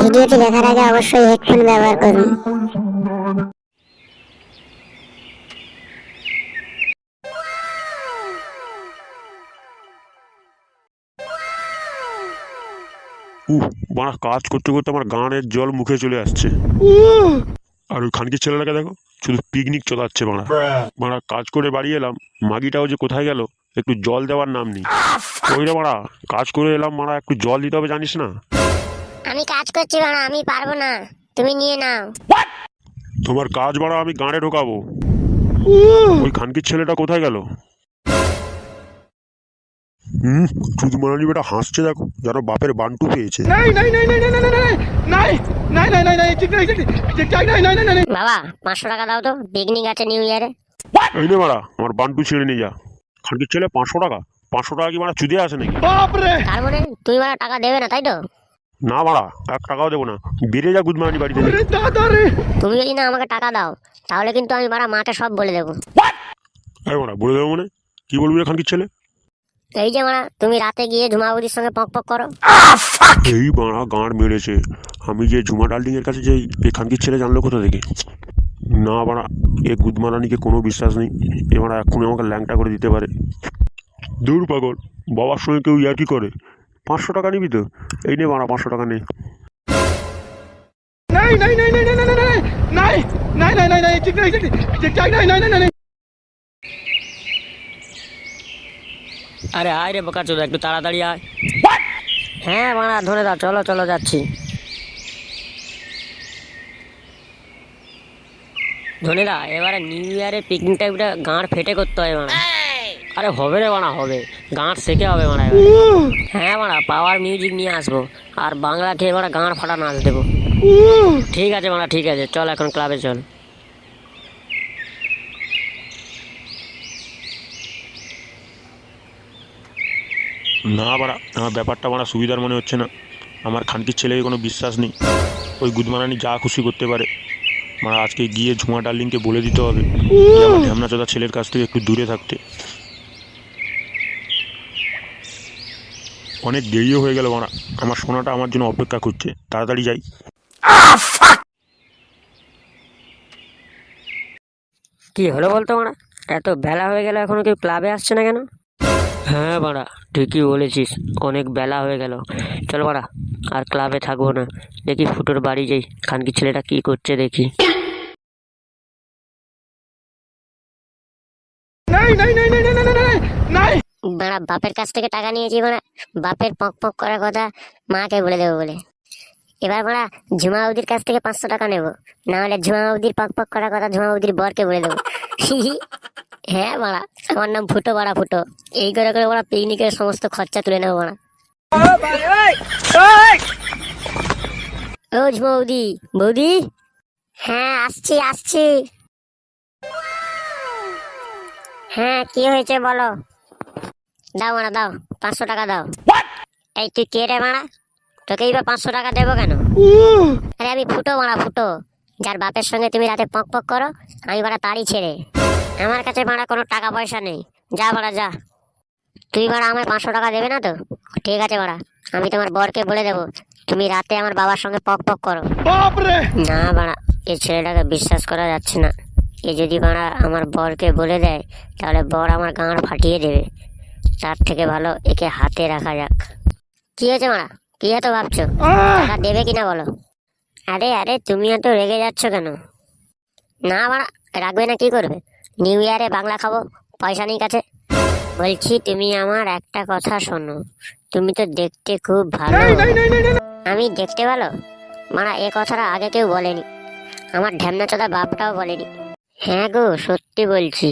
ভিডিওটি দেখার আগে অবশ্যই হেডফোন ব্যবহার করুন। উহ কাজ করতে করতে আমার গানের জল মুখে চলে আসছে। আর ওই খানকির ছেলেটাকে দেখো, শুধু পিকনিক চলাচ্ছে বাড়া বাড়া কাজ করে বাড়ি এলাম। মাগিটাও যে কোথায় গেল, একটু জল দেওয়ার নাম নেই। ওই রে বাড়া কাজ করে এলাম, মারা, একটু জল দিতে হবে, জানিস না? আমি কাজ করছি বাড়া আমি পারব না তুমি নিয়ে নাও তোমার কাজ বাড়া আমি গাঁড়ে ঢোকাবো ওই খানকির ছেলেটা কোথায় গেল হুম চুদমারানি বেটা হাসছে দেখো যেন বাপের বান্টু পেয়েছে বাবা পাঁচশো টাকা দাও তো পিকনিক আছে নিউ ইয়ারে এই নে মারা আমার বান্টু ছেড়ে নিয়ে যা খানকির ছেলে পাঁচশো টাকা পাঁচশো টাকা কি মানে চুদে আসে নাকি তার মানে তুই মানে টাকা দেবে না তাই তো না মারা এক টাকাও দেবো না। বেরিয়ে যা বাড়ি থেকে রে দাদা তুমি যদি না আমাকে টাকা দাও তাহলে কিন্তু আমি বাড়া মাকে সব বলে দেবো। এই মারা বলে দেবো মানে? কি বলবি রে খানকির ছেলে? এই যে মারা তুমি রাতে গিয়ে ঝুমাবুদির সঙ্গে পক পক করো। এই মারা গাঁড় মেরেছে। আমি যে ঝুমা ডার্লিং এর কাছে যাই এই খানকির ছেলে জানলো কোথা থেকে? না বাড়া এ গুদমারানিকে কোনো বিশ্বাস নেই। এ মারা এক্ষুনি আমাকে ল্যাংটা করে দিতে পারে। দূর পাগল বাবার সঙ্গে কেউ ইয়ার কি করে। পাঁচশো টাকা নিবি তো এই নে মারা পাঁচশো টাকা নেই আরে আয় রে বোকা চলো একটু তাড়াতাড়ি আয় হ্যাঁ মারা ধরে দাও চলো চলো যাচ্ছি ধনেদা এবারে নিউ পিকনিক টাইপটা গাঁড় ফেটে করতে হয় মানে আরে হবে রে মানা হবে। গাঁড় শেখে হবে মানা হ্যাঁ মানা পাওয়ার মিউজিক নিয়ে আসব। আর বাংলা খেয়ে মারা গাঁড় ফাটা নাচ দেবো। ঠিক আছে মানা ঠিক আছে। চল এখন ক্লাবে চল। না বাড়া আমার ব্যাপারটা মারা সুবিধার মনে হচ্ছে না। আমার খানকির ছেলেকে কোনো বিশ্বাস নেই। ওই গুদমারানি যা খুশি করতে পারে। মানে আজকে গিয়ে ঝুমা ডার্লিংকে বলে দিতে হবে। আমার ঢ্যামনা চোদা ছেলের কাছ থেকে একটু দূরে থাকতে। অনেক দেরিও হয়ে গেল মারা আমার সোনাটা আমার জন্য অপেক্ষা করছে। তাড়াতাড়ি যাই। কি হলো বলতো মারা এত বেলা হয়ে গেল এখনও কেউ ক্লাবে আসছে না কেন? হ্যাঁ বাড়া ঠিকই বলেছিস অনেক বেলা হয়ে গেল। চল বাড়া আর ক্লাবে থাকব না। দেখি ফুটোর বাড়ি যাই খানকি ছেলেটা কি করছে দেখি। নাই নাই নাই নাই বাড়া বাপের কাছ থেকে টাকা নিয়েছি বাড়া বাপের পক পক করার কথা মাকে বলে দেবো বলে। এবার বাড়া ঝুমাউদির কাছ থেকে পাঁচশো টাকা নেব। না হলে ঝুমাউদির পক পক করার কথা ঝুমাউদির বরকে বলে দেবো। হ্যাঁ বাড়া আমার নাম ফুটো বাড়া ফুটো। এই করে করে বাড়া পিকনিকের সমস্ত খরচা তুলে নেব বাড়া ও ঝুমাউদি বৌদি? হ্যাঁ আসছি আসছি। হ্যাঁ কি হয়েছে বলো? দাও মারা দাও পাঁচশো টাকা দাও। এই তুই কে রে মারা? তোকে এবার পাঁচশো টাকা দেবো কেন? আরে আমি ফুটো মারা ফুটো। যার বাপের সঙ্গে তুমি রাতে পক পক করো আমি বাড়া তারই ছেড়ে আমার কাছে মারা কোনো টাকা পয়সা নেই। যা বাড়া যা। তুই বাড়া আমায় পাঁচশো টাকা দেবে না তো? ঠিক আছে বাড়া আমি তোমার বরকে বলে দেবো তুমি রাতে আমার বাবার সঙ্গে পক পক করো। না বাড়া এই ছেলেটাকে বিশ্বাস করা যাচ্ছে না। এ যদি বাড়া আমার বরকে বলে দেয় তাহলে বর আমার গাঁড় ফাটিয়ে দেবে। তার থেকে ভালো একে হাতে রাখা যাক। কি হয়েছে মারা? কি এত ভাবছ? টাকা দেবে কিনা বলো? আরে আরে তুমি এত রেগে যাচ্ছ কেন? না বাড়া রাখবে না কি করবে? নিউ ইয়ারে বাংলা খাব পয়সা নেই কাছে। বলছি তুমি আমার একটা কথা শোনো। তুমি তো দেখতে খুব ভালো। আমি দেখতে ভালো? মারা এ কথাটা আগে কেউ বলেনি। আমার ঢ্যামনা চোদা বাপটাও বলেনি। হ্যাঁ গো সত্যি বলছি।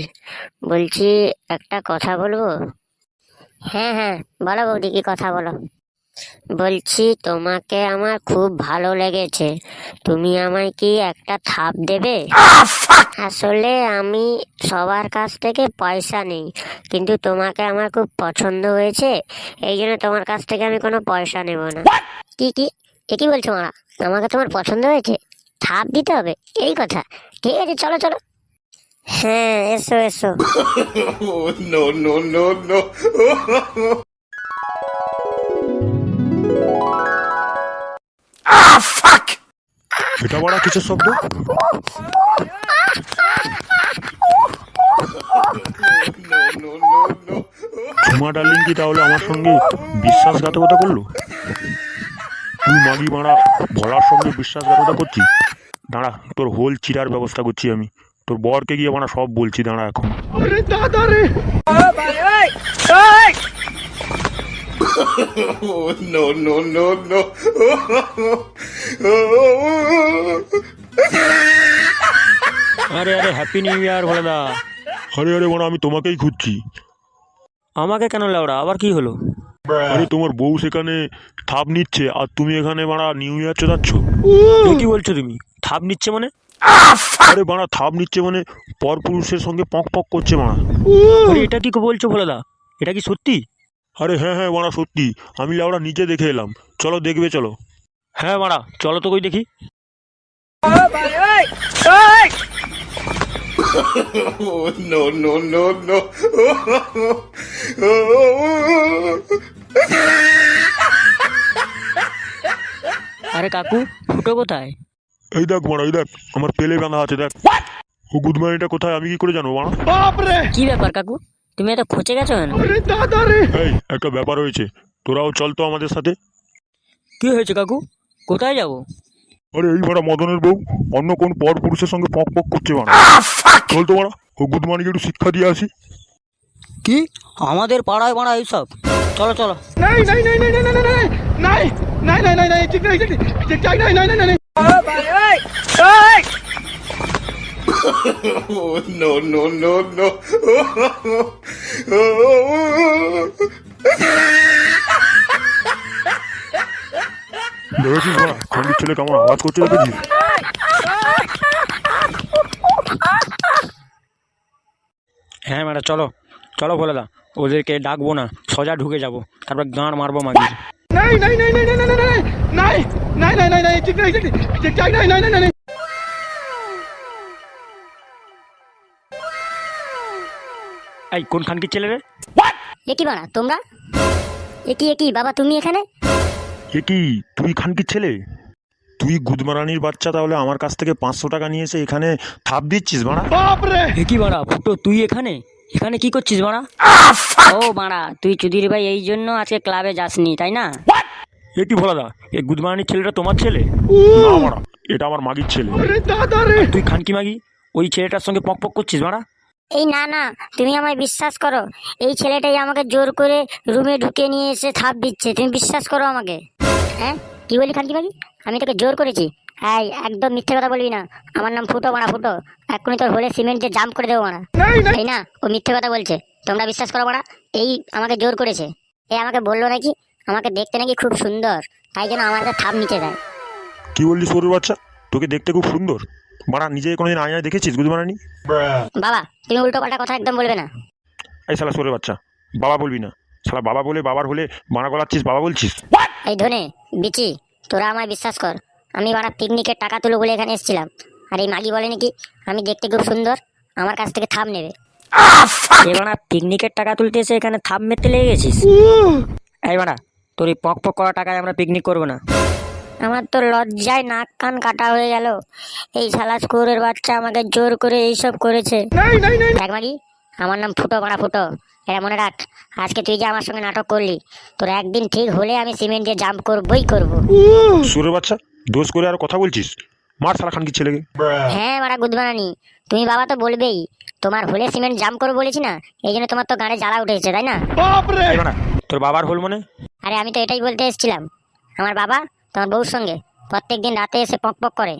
বলছি একটা কথা বলব? হ্যাঁ হ্যাঁ। বলো বৌদি কি কথা বলো? বলছি তোমাকে আমার খুব ভালো লেগেছে। তুমি আমায় কি একটা থাপ দেবে? আসলে আমি সবার কাছ থেকে পয়সা নেই কিন্তু তোমাকে আমার খুব পছন্দ হয়েছে। এই জন্য তোমার কাছ থেকে আমি কোনো পয়সা নেব না। কি কি? এ কি বলছো মারা আমাকে তোমার পছন্দ হয়েছে? থাপ দিতে হবে? এই কথা। ঠিক আছে চলো চলো। হ্যাঁ এসো এসো। No no no no এটা বাড়া কিসের শব্দ? ঝুমা ডার্লিং কি তাহলে আমার সঙ্গে বিশ্বাসঘাতকতা করল? তুই মাগি মারা ভোলার সঙ্গে বিশ্বাসঘাতকতা করছিস? দাঁড়া তোর হোল চিরার ব্যবস্থা করছি আমি। তোর বরকে গিয়ে মানে সব বলছি দাঁড়া এখন। আরে আরে হ্যাপি নিউ ইয়ার ভালো দা আরে আরে মানে আমি তোমাকেই খুঁজছি। আমাকে কেন লাউড়া আবার কি হলো? আরে তোমার বউ সেখানে থাপ নিচ্ছে আর তুমি এখানে মারা নিউ ইয়ার চোদাচ্ছ। কি বলছো তুমি? থাপ নিচ্ছে মানে? আরে মারা থাপ নিচ্ছে মানে পর পুরুষের সঙ্গে পক পক করছে মারা এটা কি বলছো ভোলাদা এটা কি সত্যি? আরে হ্যাঁ হ্যাঁ মারা সত্যি। আমি লাউড়া নিজে দেখে এলাম। চলো দেখবে চলো। হ্যাঁ মারা চলো তো কই দেখি। No, no, no, no. আরে কাকু ফুটো কোথায়? এই দেখ মারা এই দেখ আমার পেলে বাঁধা আছে দেখ ও গুদমানিটা কোথায় আমি কি করে জানব বাপরে কি ব্যাপার কাকু তুমি এটা খোঁচে গেছো কেন এই একটা ব্যাপার হয়েছে তোরাও চল তো আমাদের সাথে কি হয়েছে কাকু কোথায় যাব আরে এই মারা মদনের বউ অন্য কোন পর পুরুষের সঙ্গে পক পক করছে মারা চল তো মারা ও গুদমানিকে একটু শিক্ষা দিয়ে আসি কি আমাদের পাড়ায় মারা এইসব চলো চলো নাই নাই নাই নাই নাই নাই নাই নাই নাই নাই নাই নাই নাই নাই নাই নাই নাই no, no, no, no. দেখেছিস মা খন্ডির ছেলে কেমন আওয়াজ করছে দেখেছিস হ্যাঁ ম্যাডাম চলো চলো বলে দা ওদেরকে ডাকবো না সোজা ঢুকে যাব তারপর গাঁড় মারবো মাগি নাই নাই নাই নাই নাই নাই নাই নাই নাই নাই নাই নাই নাই নাই নাই নাই নাই নাই এই কোন খানকির ছেলে রে একই বানা তোমরা? একই একই বাবা তুমি এখানে? একই তুই খানকির ছেলে? তুই গুদমারানির বাচ্চা তাহলে আমার কাছ থেকে পাঁচশো টাকা নিয়ে এসে এখানে থাপ দিচ্ছিস বাড়া একই বাড়া ফুটো তুই এখানে? এখানে কি করছিস বাড়া ও বাড়া তুই চুদির ভাই এই জন্য আজকে ক্লাবে যাসনি তাই না? এ ভোলা দা এই গুদমারানির ছেলেটা তোমার ছেলে? না বাড়া এটা আমার মাগির ছেলে। তুই খানকি মাগি? ওই ছেলেটার সঙ্গে পক পক করছিস বাড়া এই না না তুমি আমায় বিশ্বাস করো। এই ছেলেটাই আমাকে জোর করে রুমে ঢুকে নিয়ে এসে থাপ দিচ্ছে। তুমি বিশ্বাস করো আমাকে। হ্যাঁ? কি বলি খান্তি বাকি আমি তোকে জোর করেছি। এই একদম মিথ্যে কথা বলবি না। আমার নাম ফুটো মানা ফুটো। এখনই তোর হলে সিমেন্ট দিয়ে জাম্প করে দেবো মানা এই না। ও মিথ্যে কথা বলছে। তোমরা বিশ্বাস করো মানা এই আমাকে জোর করেছে। এ আমাকে বলল নাকি? আমাকে দেখতে নাকি খুব সুন্দর। তাই জন্য আমার থাপ নিচে দেয় কি বললি সরু বাচ্চা? তোকে দেখতে খুব সুন্দর। মারা নিজে কোনোদিন আয়নায় দেখেছিস গুদমারানি বাবা তুমি উল্টো পাল্টা কথা একদম বলবে না। এই শালা সরে বাচ্চা বাবা বলবি না। শালা বাবা বলে বাবার হলে মানা গলাচ্ছিস বাবা বলছিস? এই ধনে বিচি তোরা আমায় বিশ্বাস কর আমি বাড়া পিকনিকের টাকা তুলো বলে এখানে এসেছিলাম। আর এই মাগি বলে নাকি আমি দেখতে খুব সুন্দর আমার কাছ থেকে থাম নেবে। এ বাড়া পিকনিকের টাকা তুলতে এসে এখানে থাম মেরতে লেগে গেছিস? এই বাড়া তোর এই পক পক করা টাকায় আমরা পিকনিক করব না। আমার তো লজ্জায় নাক কান কাটা হয়ে গেল। এই শালা স্কুরের বাচ্চা আমাকে জোর করে এইসব করেছে। দেখ মাগি আমার নাম ফুটো করা ফুটো। এটা মনে রাখ আজকে তুই যে আমার সঙ্গে নাটক করলি তোর একদিন ঠিক হলে আমি সিমেন্ট দিয়ে জাম্প করবই করব। সুরের বাচ্চা? দোষ করে আর কথা বলছিস? মার সালা খান কি ছেলে হ্যাঁ মারা গুদবানানি তুমি বাবা তো বলবেই তোমার হলে সিমেন্ট জাম করে বলেছি না এই জন্য তোমার তো গানে জ্বালা উঠেছে তাই না? তোর বাবার হল মনে? আরে আমি তো এটাই বলতে এসেছিলাম। আমার বাবা তোমার বউর সঙ্গে। প্রত্যেক দিন রাতে এসে পক পক করে।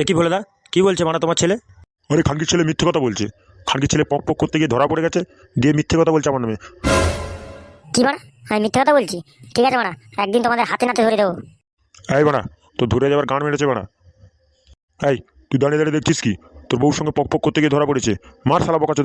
এ কি বলে দা কি বলছে মানে তোমার ছেলে? আরে খানকির ছেলে মিথ্যে কথা বলছে। খানকির ছেলে পক পক করতে গিয়ে ধরা পড়ে গেছে দিয়ে মিথ্যে কথা বলছে আমার নামে। কি মারা আমি মিথ্যে কথা বলছি? ঠিক আছে মারা একদিন তোমাদের হাতে নাতে ধরে দেবো। এই বানা তো ধরে যাবার গান মেরেছে বানা এই তুই দাঁড়িয়ে দাঁড়িয়ে দেখছিস কি? তোর বউর সঙ্গে পক পক করতে গিয়ে ধরা পড়েছে। মার শালা বকাচ্ছে